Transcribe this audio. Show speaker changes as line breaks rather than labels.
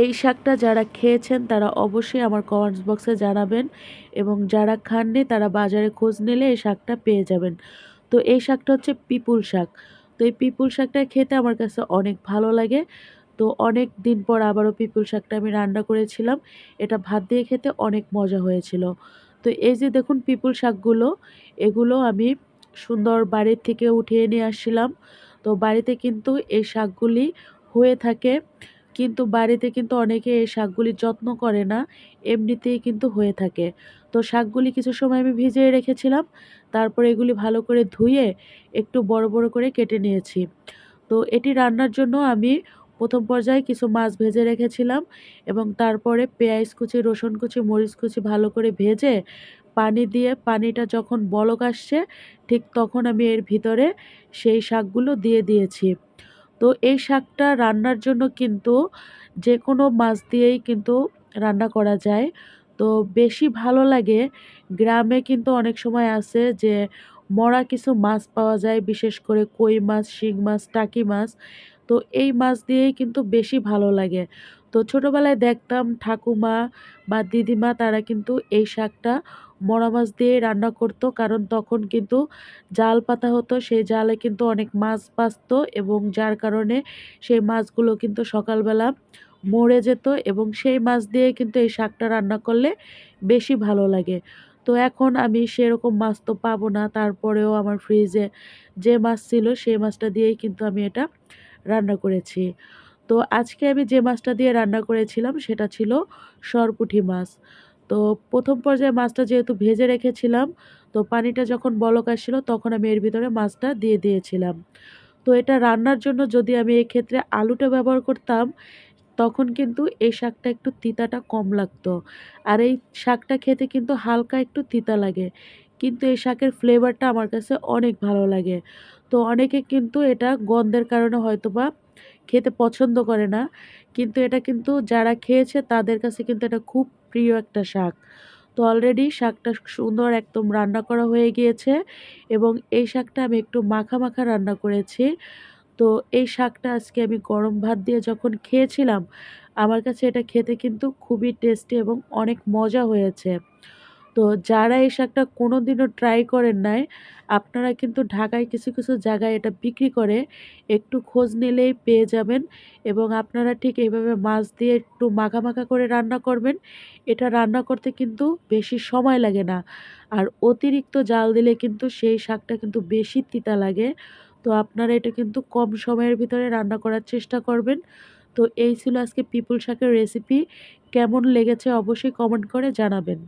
এই শাকটা যারা খেয়েছেন, তারা অবশ্যই আমার কমেন্টস বক্সে জানাবেন এবং যারা খাননি, তারা বাজারে খোঁজ নিলে এই শাকটা পেয়ে যাবেন। তো এই শাকটা হচ্ছে পিপুল শাক। তো এই পিপুল শাকটা খেতে আমার কাছে অনেক ভালো লাগে। তো অনেক দিন পর আবারও পিপুল শাকটা আমি রান্না করেছিলাম। এটা ভাত দিয়ে খেতে অনেক মজা হয়েছিল। তো এই যে দেখুন পিপুল শাকগুলো, এগুলো আমি সুন্দর বাড়ির থেকে উঠিয়ে নিয়ে আসছিলাম। তো বাড়িতে কিন্তু এই শাকগুলি হয়ে থাকে কিন্তু বাড়িতে কিন্তু অনেকে এই শাকগুলির যত্ন করে না, এমনিতেই কিন্তু হয়ে থাকে। তো শাকগুলি কিছু সময় আমি ভিজিয়ে রেখেছিলাম, তারপর এগুলি ভালো করে ধুয়ে একটু বড় বড় করে কেটে নিয়েছি। তো এটি রান্নার জন্য আমি প্রথম পর্যায়ে কিছু মাছ ভেজে রেখেছিলাম এবং তারপরে পেঁয়াজ কুচি, রসুন কুচি, মরিচ কুচি ভালো করে ভেজে পানি দিয়ে, পানিটা যখন বলক আসছে, ঠিক তখন আমি এর ভিতরে সেই শাকগুলো দিয়ে দিয়েছি। তো এই শাকটা রান্নার জন্য কিন্তু যে কোনো মাছ দিয়েই কিন্তু রান্না করা যায়। তো বেশি ভালো লাগে। গ্রামে কিন্তু অনেক সময় আছে যে মরা কিছু মাছ পাওয়া যায়, বিশেষ করে কই মাছ, শিং মাছ, টাকি মাছ। তো এই মাছ দিয়েই কিন্তু বেশি ভালো লাগে। তো ছোটোবেলায় দেখতাম ঠাকুমা বা দিদিমা তারা কিন্তু এই শাকটা মরা মাছ দিয়ে রান্না করতো। কারণ তখন কিন্তু জাল পাতা হতো, সেই জালে কিন্তু অনেক মাছ বাঁচত এবং যার কারণে সেই মাছগুলো কিন্তু সকালবেলা মরে যেত এবং সেই মাছ দিয়ে কিন্তু এই শাকটা রান্না করলে বেশি ভালো লাগে। তো এখন আমি সেরকম মাছ তো পাবো না, তারপরেও আমার ফ্রিজে যে মাছ ছিল সেই মাছটা দিয়েই কিন্তু আমি এটা রান্না করেছি। তো আজকে আমি যে মাছটা দিয়ে রান্না করেছিলাম সেটা ছিল সরপুঁটি মাছ। তো প্রথম পর্যায়ে মাছটা যেহেতু ভেজে রেখেছিলাম, তো পানিটা যখন বলক আসছিল তখন আমি এর ভিতরে মাছটা দিয়ে দিয়েছিলাম। তো এটা রান্নার জন্য যদি আমি এক্ষেত্রে আলুটা ব্যবহার করতাম, তখন কিন্তু এই শাকটা একটু তিতাটা কম লাগতো। আর এই শাকটা খেতে কিন্তু হালকা একটু তিতা লাগে। কিন্তু এই শাকের ফ্লেভারটা আমার কাছে অনেক ভালো লাগে। তো অনেকে কিন্তু এটা গন্ধের কারণে হয়তো বা খেতে পছন্দ করে না, কিন্তু এটা কিন্তু যারা খেয়েছে তাদের কাছে কিন্তু এটা খুব প্রিয় একটা শাক। তো অলরেডি শাকটা সুন্দর একদম রান্না করা হয়ে গিয়েছে এবং এই শাকটা আমি একটু মাখা মাখা রান্না করেছি। তো এই শাকটা আজকে আমি গরম ভাত দিয়ে যখন খেয়েছিলাম, আমার কাছে এটা খেতে কিন্তু খুবই টেস্টি এবং অনেক মজা হয়েছে। তো যারা এই শাকটা কোনো দিনও ট্রাই করেন নাই, আপনারা কিন্তু ঢাকায় কিছু কিছু জায়গায় এটা বিক্রি করে একটু খোঁজ নিলেই পেয়ে যাবেন এবং আপনারা ঠিক এইভাবে মাছ দিয়ে একটু মাখা মাখা করে রান্না করবেন। এটা রান্না করতে কিন্তু বেশি সময় লাগে না। আর অতিরিক্ত জাল দিলে কিন্তু সেই শাকটা কিন্তু বেশি তিতা লাগে। তো আপনারা এটা কিন্তু কম সময়ের ভিতরে রান্না করার চেষ্টা করবেন। তো এই ছিল আজকে পিপুল শাকের রেসিপি কেমন লেগেছে অবশ্যই কমেন্ট করে জানাবেন।